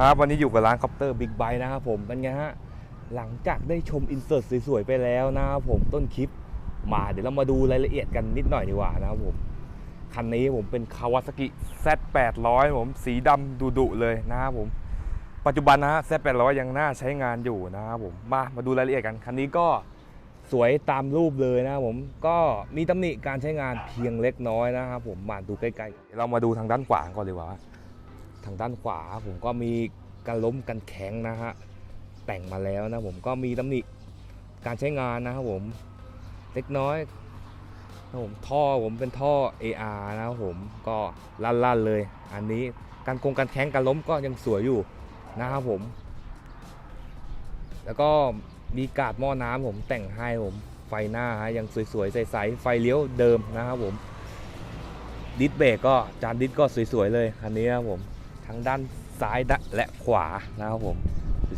ครับ วันนี้อยู่กับร้านคอปเตอร์บิ๊กไบนะครับผมเป็นไงฮะ หลังจากได้ชมอินเสิร์ตสวยๆไปแล้วนะครับผมต้นคลิปมาเดี๋ยวเรามาดูรายละเอียดกันนิดหน่อยดีกว่านะครับผม คันนี้ผมเป็นคาวาซากิ Z800 ผมสีดำดุๆเลยนะครับผม ปัจจุบันนะฮะ Z800 ยังน่าใช้งานอยู่นะครับผม มามาดูรายละเอียดกัน คันนี้ก็สวยตามรูปเลยนะครับผมก็มีตำหนิการใช้งานเพียงเล็กน้อยนะครับผมมาดูใกล้ๆเดี๋ยวเรามาดูทางด้านขวาก่อนเลยว่า ทางด้านขวา ผมก็มีการล้มกันแข็งนะฮะแต่งมาแล้วนะผมก็มีตำหนิการใช้งานนะครับผมเล็กน้อยนะครับผมท่อผมเป็นท่อ AR นะครับผมก็ลั่นๆเลย อันนี้การคงการแข็งการล้มก็ยังสวยอยู่นะครับผม แล้วก็มีกาดหม้อน้ำผมแต่งให้ผมไฟหน้าฮะยังสวยๆใสๆไฟเลี้ยวเดิมนะครับผมดิสเบรกก็จานดิสก็สวยๆเลยคันนี้นะครับผม ทั้งด้านซ้ายและขวานะครับผม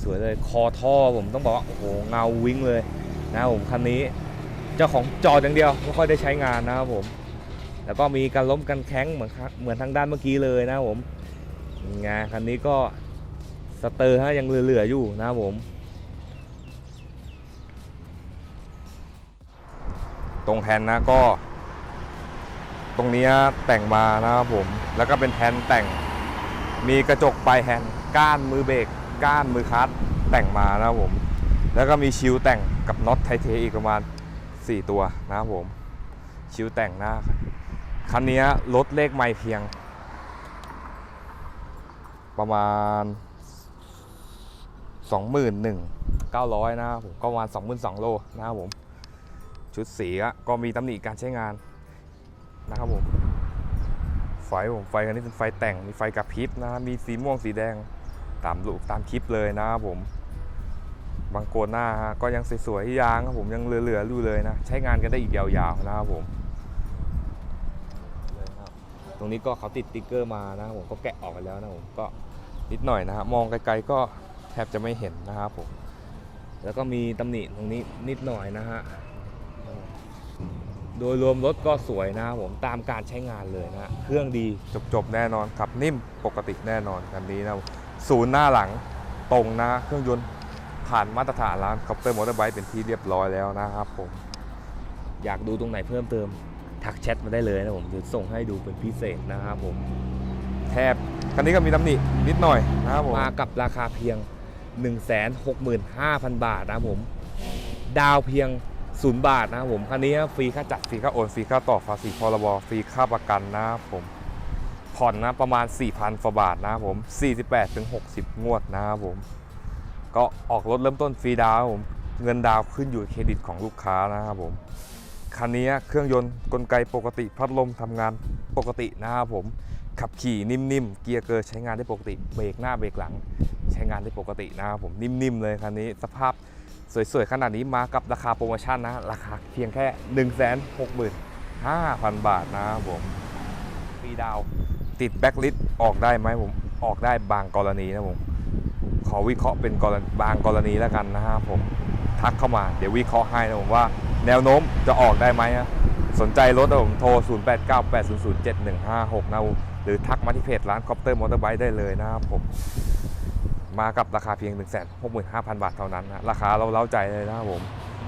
สวยๆเลยคอท่อผมต้องบอกว่าโอ้โหเงาวิ่งเลยนะครับผมคันนี้เจ้าของจอดอย่างเดียวไม่ค่อยได้ใช้งานนะครับผมแล้วก็มีการล้มกันแข้งเหมือนเหมือนทางด้านเมื่อกี้เลยนะครับผมงานคันนี้ก็สเตอร์ฮะยังเหลือๆอยู่นะครับผม ตรงแฮนนะก็ ตรงนี้แต่งมานะครับผมแล้วก็เป็นแฮนแต่ง มีกระจกปลายแฮนด์ก้านมือเบรกก้านมือคลัตช์แต่งมานะครับผม แล้วก็มีชิวแต่งกับน็อตไทเทอีกประมาณ 4 ตัวนะครับผม ชิวแต่งหน้าคันนี้ลดเลขไม่เพียง ประมาณ 21,900นะครับผมก็ประมาณ22,000โลนะครับผม ชุดสีก็มีตำหนิการใช้งานนะครับผม ไฟผมไฟคันนี้เป็นไฟแต่งมีไฟกระพริบนะมีสีม่วงสีแดงตามรูปตามคลิปเลยนะครับผมบางโกนหน้าฮะก็ยังสวยๆยางครับผมยังเหลือๆอยู่เลยนะ ใช้งานกันได้อีกยาวๆนะครับผมตรงนี้ก็เขาติดติ๊กเกอร์มานะครับผมก็แกะออกไปแล้วนะผมก็นิดหน่อยนะฮะมองไกลๆก็แทบจะไม่เห็นนะครับผมแล้วก็มีตำหนิตรงนี้นิดหน่อยนะฮะ โดยรวมรถก็สวยนะครับผมตามการใช้งานเลยนะฮะเครื่องดีจบๆแน่นอนขับนิ่มปกติแน่นอนคันนี้นะศูนย์หน้าหลังตรงนะเครื่องยนต์ผ่านมาตรฐานร้านคอปเตอร์มอเตอร์ไบค์เป็นที่เรียบร้อยแล้วนะครับผมอยากดูตรงไหนเพิ่มเติมทักแชทมาได้เลยนะผมจะส่งให้ดูเป็นพิเศษนะครับผมแทบคันนี้ก็มีตำหนินิดหน่อยนะครับผมมากับราคาเพียง 165,000 บาทนะครับผม ดาวเพียง ศูนย์บาทนะครับผมคันนี้ฟรีค่าจัดฟรีค่าโอนฟรีค่าต่อภาษีพรบฟรีค่าประกันนะครับผมผ่อนนะประมาณ 4,000ฟบาทนะครับผม 48ถึง60 งวดนะครับผม ก็ออกรถเริ่มต้นฟรีดาวผมเงินดาวขึ้นอยู่เครดิตของลูกค้านะครับผมคันนี้เครื่องยนต์กลไกปกติพัดลมทำงานปกตินะครับผมขับขี่นิ่มๆ เกียร์เกอร์ใช้งานได้ปกติ เบรกหน้าเบรกหลัง ใช้งานได้ปกตินะครับผมนิ่มๆเลยคันนี้สภาพ สวยๆ ขนาดนี้มากับราคาโปรโมชั่นนะ ราคาเพียงแค่ 1 6 5 0 0 0 บาทนะผมฟรีดาว ติดแบ็คลิสต์ออกได้ไหมผมออกได้บางกรณีนะผม ขอวิเคราะห์เป็นกรณีบางกรณีแล้วกันนะครับผมทักเข้ามาเดี๋ยววิเคราะห์ให้นะผมว่าแนวโน้มจะออกได้ไหมนะสนใจรถนะผมโทร 0898007156 นะหรือทักมาที่เพจร้านคอปเตอร์มอเตอร์ไบค์ได้เลยนะครับผม มากับราคาเพียง 1 6 5 0 0 0 บาทเท่านั้นนะราคาเราเล้าใจเลยนะครับผม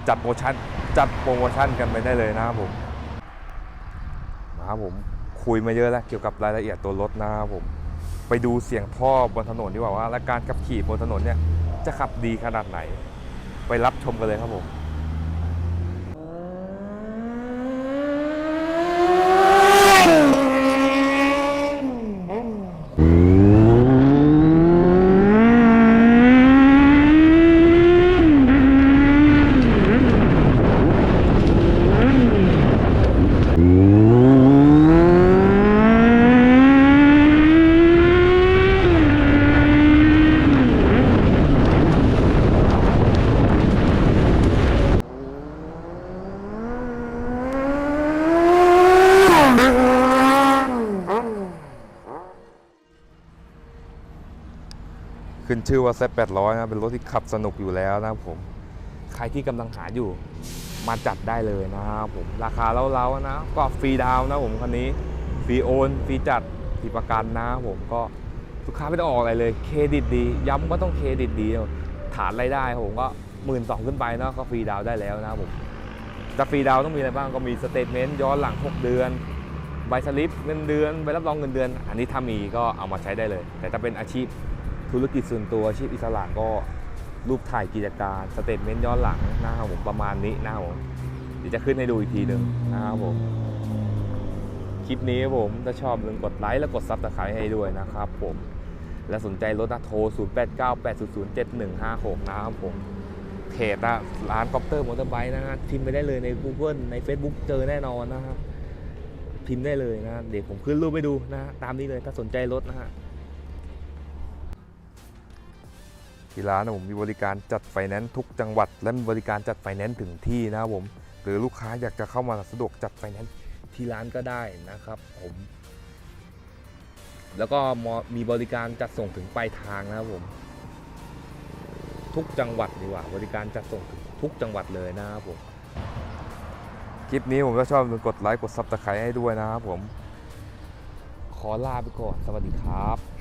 จัดโปรโมชั่นจัดโปรโมชั่นกันไปได้เลยนะครับผมนะครับผมคุยมาเยอะแล้วเกี่ยวกับรายละเอียดตัวรถนะครับผม ไปดูเสียงท่อบนถนนดีกว่าว่าและการขับขี่บนถนนเนี่ยจะขับดีขนาดไหน ไปรับชมกันเลยครับผม ขึ้นชื่อว่า Z800 นะเป็นรถที่ขับสนุกอยู่แล้วนะผม ใครที่กำลังหาอยู่มาจัดได้เลยนะครับผมราคาเล้าๆนะ ก็ฟรีดาวนะผมคันนี้ฟรีโอนฟรีจัดฟรีประกันนะผมก็ลูกค้าไม่ต้องออกอะไรเลยเครดิตดี ย้ำว่าต้องเครดิตดี ฐานรายได้ผมก็หมื่นสองขึ้นไปเนาะก็ฟรีดาวได้แล้วนะผมจะฟรีดาวต้องมีอะไรบ้างก็มีสเตทเมนต์ย้อนหลัง 6 เดือนใบสลิปเงินเดือนใบรับรองเงินเดือน อันนี้ถ้ามีก็เอามาใช้ได้เลย แต่ถ้าเป็นอาชีพ ธุรกิจส่วนตัวอาชีพอิสระก็รูปถ่ายกิจการสเตทเมนต์ย้อนหลังนะครับผมประมาณนี้นะครับผมเดี๋ยวจะขึ้นให้ดูอีกทีหนึ่งนะครับผมคลิปนี้ครับผมถ้าชอบลืมกดไลค์และกดซับสไครต์ให้ด้วยนะครับผมและสนใจรถนะโทร 0 8 9 8 0 0 7 1 5 6 นะครับผมเพจอะร้านคอปเตอร์มอเตอร์ไบค์นะฮะพิมพ์ไปได้เลยใน Google ใน Facebook เจอแน่นอนนะฮะพิมพ์ได้เลยนะ เดี๋ยวผมขึ้นรูปไปดูนะฮะตามนี้เลยถ้าสนใจรถนะฮะ ที่ร้านนะผมมีบริการจัดไฟแนนซ์ทุกจังหวัด และมีบริการจัดไฟแนนซ์ถึงที่นะครับผม หรือลูกค้าอยากจะเข้ามาสะดวกจัดไฟแนนซ์ที่ร้านก็ได้นะครับผม แล้วก็มีบริการจัดส่งถึงปลายทางนะครับผม ทุกจังหวัดดีกว่า บริการจัดส่งถึงทุกจังหวัดเลยนะครับผมคลิปนี้ผมก็ชอบกดไลค์กดซับสไครต์ให้ด้วยนะครับผม ขอลาไปก่อนสวัสดีครับ